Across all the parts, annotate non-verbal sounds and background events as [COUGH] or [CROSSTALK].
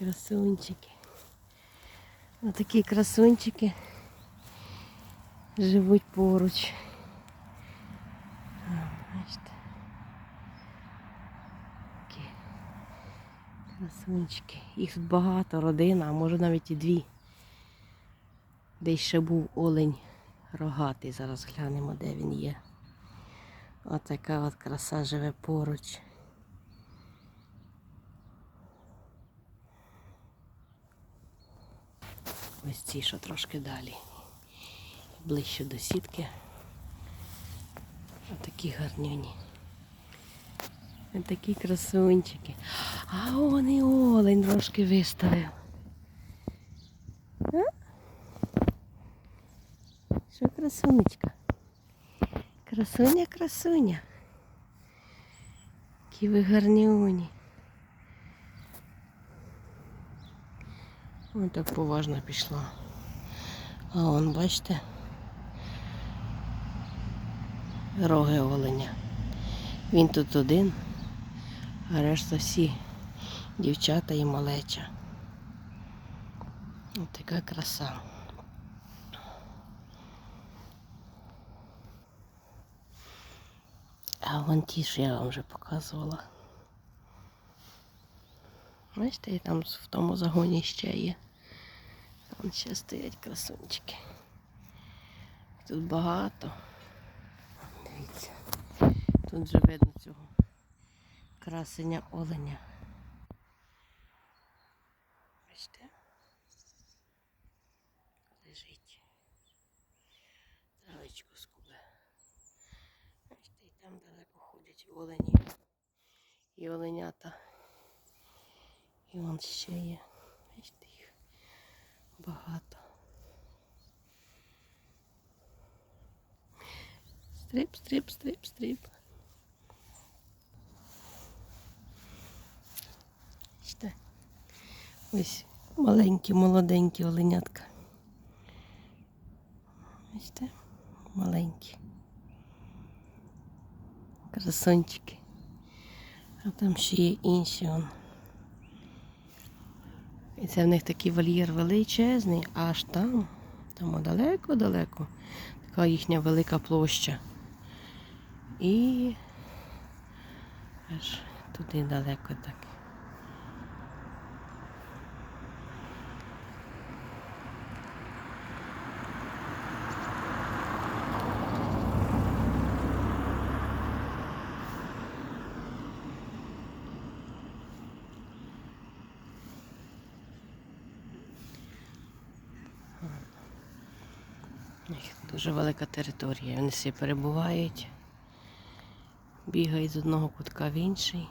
красунчики. Отакі красунчики живуть поруч. Бачите. Такі красунчики. Їх багато, родина, а може навіть і дві. Десь ще був олень рогатий. Зараз глянемо, де він є. Отака от краса живе поруч. Ось ці, що трошки далі. Ближче до сітки. Отакі гарнюні. Ось такі красунчики. А он і олень трошки виставив. А? Що красунечка? Красуня, красуня. Які ви гарнюні. Ось так поважно пішла. А он, бачите, роги оленя. Він тут один, а решта всі дівчата і малеча. Ось така краса. А вон ті, що я вам вже показувала. Бачите, там в тому загоні ще є. Вон ще стоять красунчики. Тут багато. Дивіться. Тут вже видно цього красення оленя. Бачите? Лежить. Травичку скубе. Бачите, і там далеко ходять олені. І оленята. І вон ще є. Бачите їх багато. Стрип, стрип, стрип, стрип. Бачите? Ось маленькі, молоденькі оленятка. Бачите? Маленькі. Красончики. А там ще є інші. Вон. І це в них такий вольєр величезний, аж там, там далеко-далеко, така їхня велика площа. І аж туди далеко так. Дуже велика територія. Вони всі перебувають, бігають з одного кутка в інший.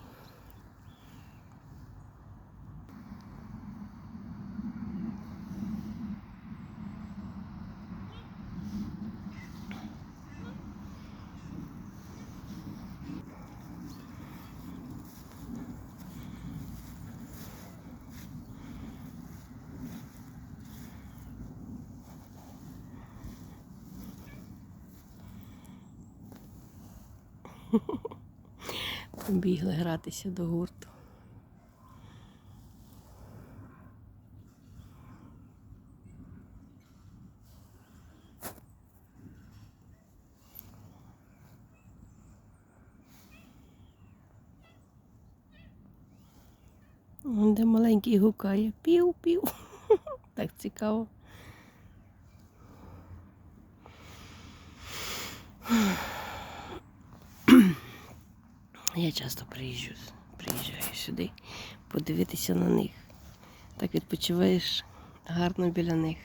[LAUGHS] Побігли гратися до гурту. Де маленький гукає. Пів-пів. [LAUGHS] Так цікаво. Я часто приїжджу, приїжджаю сюди подивитися на них. Так відпочиваєш гарно біля них.